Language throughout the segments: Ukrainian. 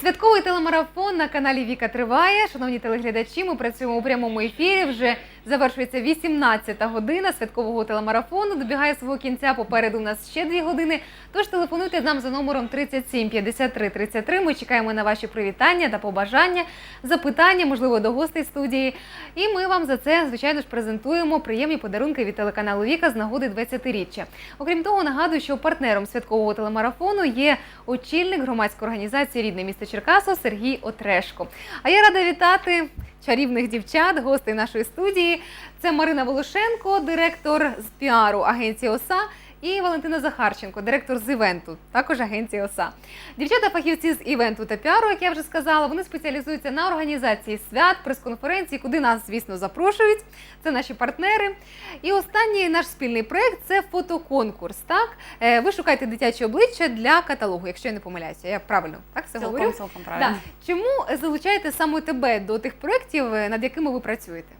Святковий телемарафон на каналі Віка триває. Шановні телеглядачі, ми працюємо у прямому ефірі. Вже завершується 18-та година святкового телемарафону. Добігає свого кінця. Попереду у нас ще дві години. Тож телефонуйте нам за номером 37 53 33. Ми чекаємо на ваші привітання та побажання, запитання, можливо, до гостей студії. І ми вам за це, звичайно ж, презентуємо приємні подарунки від телеканалу Віка з нагоди 20-річчя. Окрім того, нагадую, що партнером святкового телемарафону є очільник громадської організації Рідне місто Черкасо Сергій Отрешко. А я рада вітати чарівних дівчат, гостей нашої студії. Це Марина Волошенко, директор з піару агенції ОСА. І Валентина Захарченко, директор з івенту, також агенції ОСА. Дівчата фахівці з івенту та піару, як я вже сказала, вони спеціалізуються на організації свят, прес-конференцій, куди нас, звісно, запрошують. Це наші партнери. І останній наш спільний проект це фотоконкурс. Так, Е, ви шукаєте дитячі обличчя для каталогу, якщо я не помиляюся. Я правильно так говорю? Цілком, цілком правильно. Да. Чому залучаєте саме тебе до тих проєктів, е, над якими ви працюєте?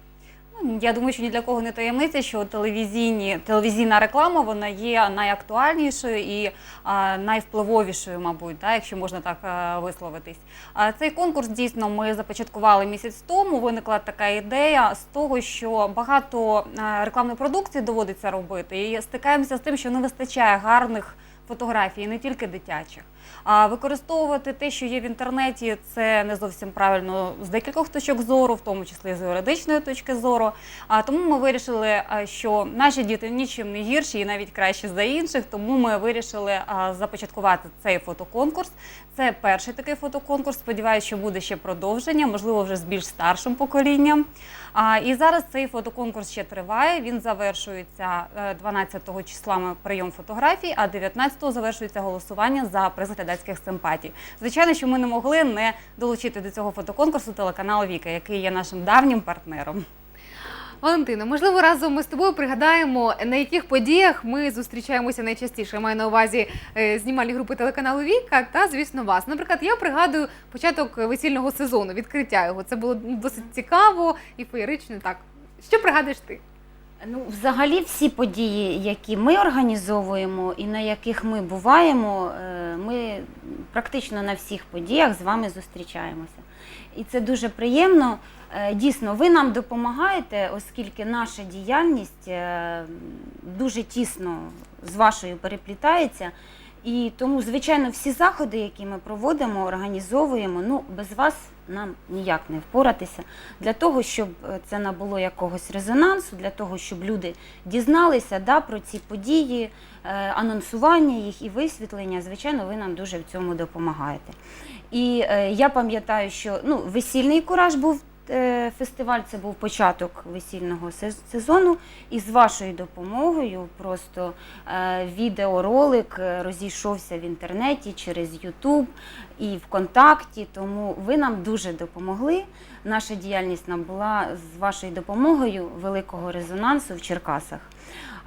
Ну, Я думаю, що ні для кого не таємниця, що телевізійні, телевізійна реклама вона є найактуальнішою і а, найвпливовішою, мабуть, да, якщо можна так а, висловитись. А, цей конкурс дійсно ми започаткували місяць тому. Виникла така ідея з того, що багато а, рекламної продукції доводиться робити, і стикаємося з тим, що не вистачає гарних фотографій, не тільки дитячих. А використовувати те, що є в інтернеті, це не зовсім правильно з декількох точок зору, в тому числі з юридичної точки зору. А тому ми вирішили, що наші діти нічим не гірші і навіть краще за інших. Тому ми вирішили започаткувати цей фотоконкурс. Це перший такий фотоконкурс. Сподіваюся, що буде ще продовження, можливо, вже з більш старшим поколінням. А, і зараз цей фотоконкурс ще триває. Він завершується е, 12 числа ми прийом фотографій, а 19-го завершується голосування за приз глядацьких симпатій. Звичайно, що ми не могли не долучити до цього фотоконкурсу телеканал Віка, який є нашим давнім партнером. Валентина, можливо, разом ми з тобою пригадаємо, на яких подіях ми зустрічаємося найчастіше. Я маю на увазі е, знімальні групи телеканалу Віка та, звісно, вас. Наприклад, я пригадую початок весільного сезону, відкриття його. Це було досить цікаво і феєрично. Так, що пригадуєш ти? Ну, взагалі, всі події, які ми організовуємо і на яких ми буваємо, е, ми практично на всіх подіях з вами зустрічаємося. І це дуже приємно. Е, Дійсно, ви нам допомагаєте, оскільки наша діяльність е, дуже тісно з вашою переплітається. І тому, звичайно, всі заходи, які ми проводимо, організовуємо, ну без вас нам ніяк не впоратися. Для того, щоб е, це набуло якогось резонансу, для того, щоб люди дізналися да, про ці події, е, анонсування їх і висвітлення, звичайно, ви нам дуже в цьому допомагаєте. І е, я пам'ятаю, що ну, весільний кураж був. Е, Фестиваль це був початок весільного сезону, і з вашою допомогою просто е, відеоролик е, розійшовся в інтернеті через Ютуб і ВКонтакті. Тому ви нам дуже допомогли. Наша діяльність набула з вашою допомогою великого резонансу в Черкасах.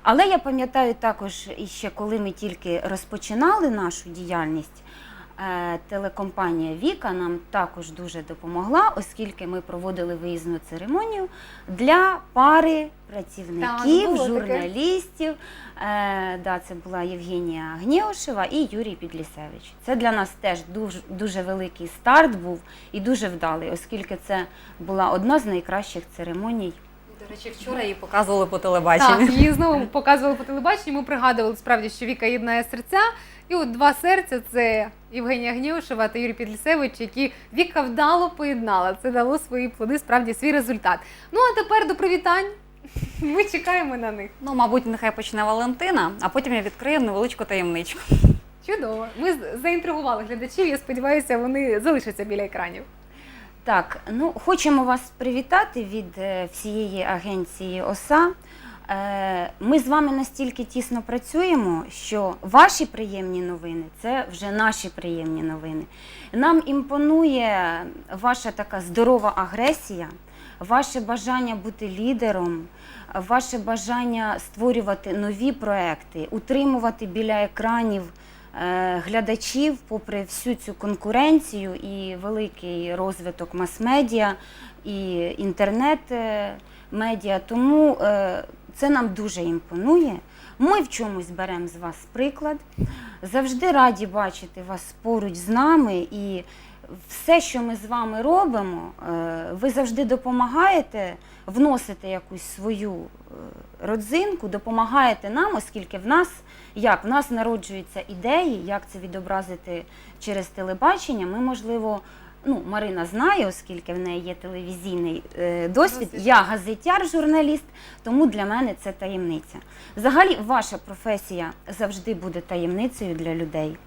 Але я пам'ятаю також, ще коли ми тільки розпочинали нашу діяльність, телекомпанія Віка нам також дуже допомогла, оскільки ми проводили виїзну церемонію для пари працівників, таке. журналістів. Е, да, це була Євгенія Гнєушева і Юрій Підлісевич. Це для нас теж дуже, дуже великий старт був і дуже вдалий, оскільки це була одна з найкращих церемоній. До речі, вчора її показували по телебаченню. Так, її знову показували по телебаченню. Ми пригадували справді, що Віка єднає серця. І от два серця це Євгенія Гнєушева та Юрій Підлісевич, які Віка вдало поєднала. Це дало свої плоди, справді свій результат. Ну а тепер до привітань. Ми чекаємо на них. Ну, мабуть, нехай почне Валентина, а потім я відкрию невеличку таємничку. Чудово. Ми заінтригували глядачів. Я сподіваюся, вони залишаться біля екранів. Так, ну хочемо вас привітати від е, всієї агенції ОСА. Е, Ми з вами настільки тісно працюємо, що ваші приємні новини це вже наші приємні новини. Нам імпонує ваша така здорова агресія, ваше бажання бути лідером, ваше бажання створювати нові проекти, утримувати біля екранів глядачів, попри всю цю конкуренцію і великий розвиток мас-медіа і інтернет-медіа. Тому е, це нам дуже імпонує. Ми в чомусь беремо з вас приклад. Завжди раді бачити вас поруч з нами і все, що ми з вами робимо, е, ви завжди допомагаєте вносити якусь свою е, родзинку, допомагаєте нам, оскільки в нас як в нас народжуються ідеї, як це відобразити через телебачення. Ми, можливо, ну, Марина знає, оскільки в неї є телевізійний е, досвід. Досвід. Я газетяр, журналіст, тому для мене це таємниця. Взагалі, ваша професія завжди буде таємницею для людей.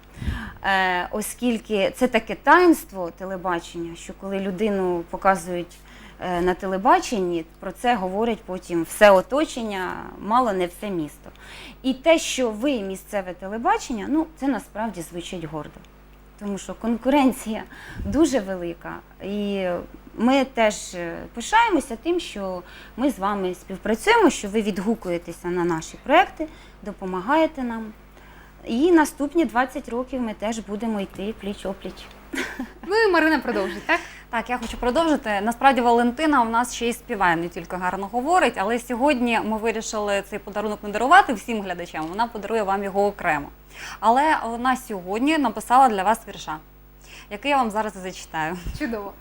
Е, оскільки це таке таїнство телебачення, що коли людину показують е, на телебаченні, про це говорять потім все оточення, мало не все місто. І те, що ви місцеве телебачення, ну це насправді звучить гордо. Тому що конкуренція дуже велика. І ми теж е, пишаємося тим, що ми з вами співпрацюємо, що ви відгукуєтеся на наші проекти, допомагаєте нам. І наступні 20 років ми теж будемо йти пліч-опліч. Ну і Марина продовжить, так? Так, я хочу продовжити. Насправді Валентина у нас ще й співає, не тільки гарно говорить, але сьогодні ми вирішили цей подарунок не дарувати всім глядачам. Вона подарує вам його окремо. Але вона сьогодні написала для вас вірша, який я вам зараз і зачитаю. Чудово.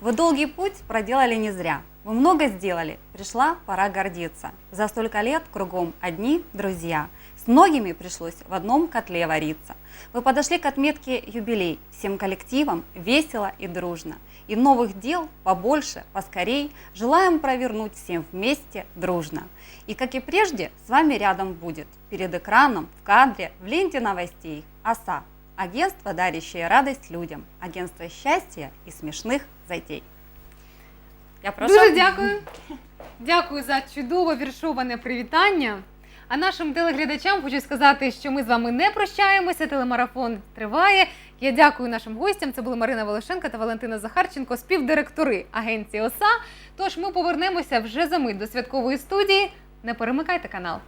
Вы долгий путь проделали не зря. Вы много сделали. Пришла пора гордиться. За столько лет кругом одни друзья. С многими пришлось в одном котле вариться. Вы подошли к отметке юбилей. Всем коллективам весело и дружно. И новых дел побольше, поскорей. Желаем провернуть всем вместе дружно. И как и прежде, с вами рядом будет. Перед экраном, в кадре, в ленте новостей. ОСА. Агентство, дарящее радость людям. Агентство счастья и смешных затей. Я прошу. Дуже дякую. Дякую за чудово віршоване привітання. А нашим телеглядачам хочу сказати, що ми з вами не прощаємося. Телемарафон триває. Я дякую нашим гостям. Це були Марина Волошенка та Валентина Захарченко, співдиректори агенції ОСА. Тож ми повернемося вже за мить до святкової студії. Не перемикайте канал.